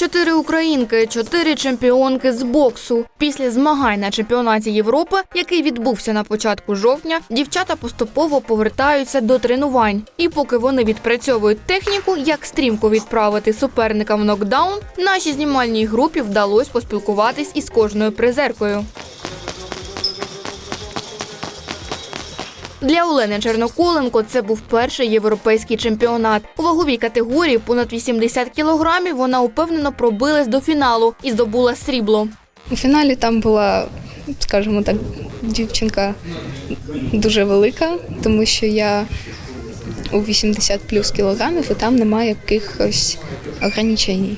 Чотири українки, чотири чемпіонки з боксу. Після змагань на чемпіонаті Європи, який відбувся на початку жовтня, дівчата поступово повертаються до тренувань. І поки вони відпрацьовують техніку, як стрімко відправити суперника в нокдаун, нашій знімальній групі вдалося поспілкуватись із кожною призеркою. Для Олени Черноколенко це був перший європейський чемпіонат. У ваговій категорії понад 80 кілограмів вона упевнено пробилась до фіналу і здобула срібло. У фіналі там була, скажімо так, дівчинка дуже велика, тому що я у 80 плюс кілограмів і там немає якихось ограничень.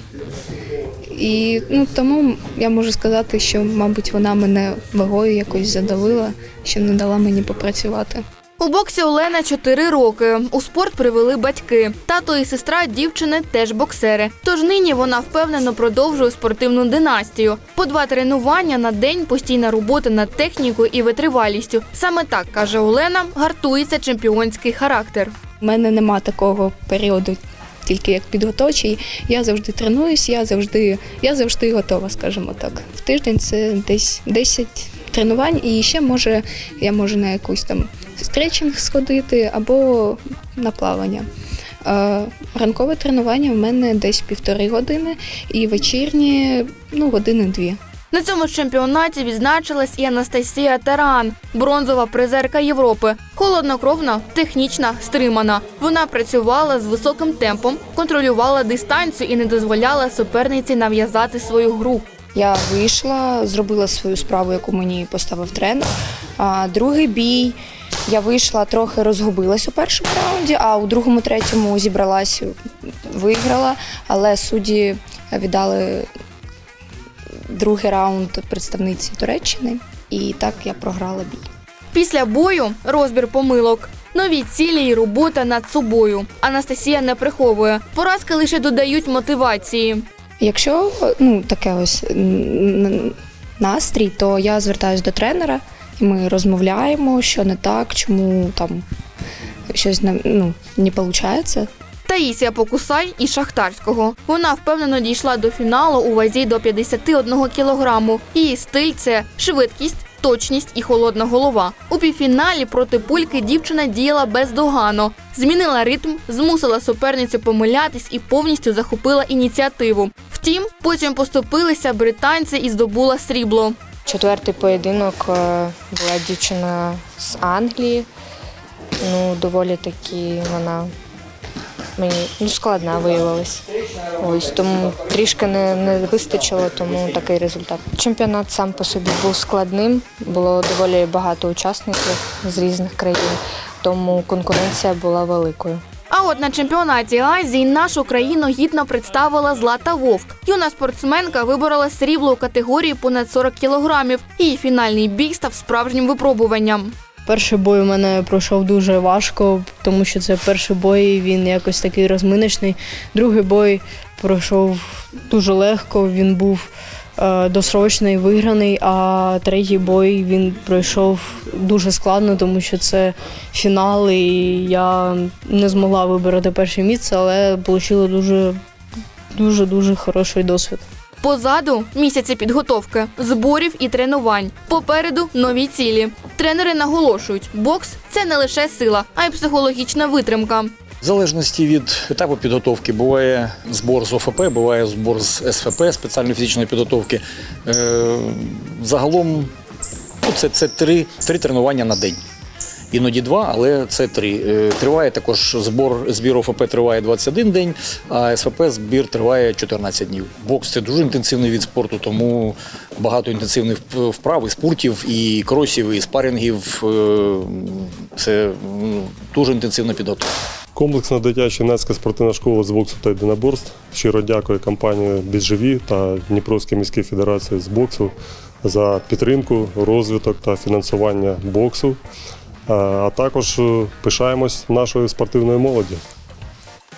І ну, тому я можу сказати, що, мабуть, вона мене вагою якось задавила, що не дала мені попрацювати. У боксі Олена 4 роки. У спорт привели батьки. Тато і сестра дівчини теж боксери. Тож нині вона впевнено продовжує спортивну династію. По два тренування на день, постійна робота над технікою і витривалістю. Саме так каже Олена, гартується чемпіонський характер. У мене нема такого періоду, тільки як підготовчий. Я завжди тренуюсь, я завжди, я завжди готова, скажімо так. В тиждень це десь 10 тренувань, і ще може я можу на якусь там стретчинг сходити або на плавання. Ранкове тренування в мене десь півтори години, і вечірні ну, години-дві. На цьому чемпіонаті відзначилась і Анастасія Таран, бронзова призерка Європи. Холоднокровна, технічна, стримана. Вона працювала з високим темпом, контролювала дистанцію і не дозволяла суперниці нав'язати свою гру. Я вийшла, зробила свою справу, яку мені поставив тренер. А, другий бій я вийшла, трохи розгубилась у першому раунді, а у другому, третьому зібралась, виграла, але судді віддали другий раунд представниці Туреччини, і так я програла бій. Після бою розбір помилок. Нові цілі і робота над собою. Анастасія не приховує. Поразки лише додають мотивації. Якщо ну таке ось настрій, то я звертаюся до тренера, і ми розмовляємо, що не так, чому там щось не, ну, не виходить. Таїсія Покусай із Шахтарського. Вона впевнено дійшла до фіналу у вазі до 51 кілограму. Її стиль це швидкість. Точність і холодна голова. У півфіналі проти пульки дівчина діяла бездоганно, змінила ритм, змусила суперницю помилятись і повністю захопила ініціативу. Втім, потім поступилися британці і здобула срібло. Четвертий поєдинок е, була дівчина з Англії. Ну, доволі таки вона мені ну, складна виявилась. Ось тому трішки не, не вистачило, тому такий результат. Чемпіонат сам по собі був складним, було доволі багато учасників з різних країн, тому конкуренція була великою. А от на чемпіонаті Азії нашу країну гідно представила Злата Вовк. Юна спортсменка виборола срібло у категорії понад 40 кілограмів. Її фінальний бій став справжнім випробуванням. Перший бой у мене пройшов дуже важко, тому що це перший бой, він якось такий розминочний. Другий бой пройшов дуже легко, він був е, досрочний, виграний, а третій бой він пройшов дуже складно, тому що це фінал, і я не змогла вибрати перше місце, але отримала дуже, дуже, дуже хороший досвід. Позаду місяці підготовки, зборів і тренувань. Попереду нові цілі. Тренери наголошують, бокс це не лише сила, а й психологічна витримка. В залежності від етапу підготовки буває збор з ОФП, буває збор з СФП, спеціальної фізичної підготовки. Е, загалом ну, це, це три, три тренування на день. Іноді два, але це три. Е, Триває також збор, збір ОФП триває 21 день, а СФП збір триває 14 днів. Бокс це дуже інтенсивний від спорту, тому багато інтенсивних вправ і спортів, і кросів, і спарингів. Е, Це дуже інтенсивна підготовка. Комплексна дитяча юнацька спортивна школа з боксу та єдиноборств. Щиро дякую компанії «Біживі» та Дніпровській міській федерації з боксу за підтримку, розвиток та фінансування боксу. А- А також е, пишаємось нашою спортивною молоді.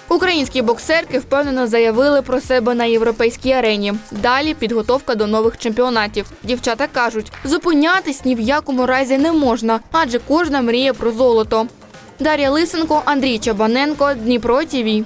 Українські боксерки впевнено заявили про себе на європейській арені. Далі підготовка до нових чемпіонатів. Дівчата кажуть, зупинятись ні в якому разі не можна, адже кожна мріє про золото. Дар'я Лисенко, Андрій Чабаненко, Дніпро ТІВІ.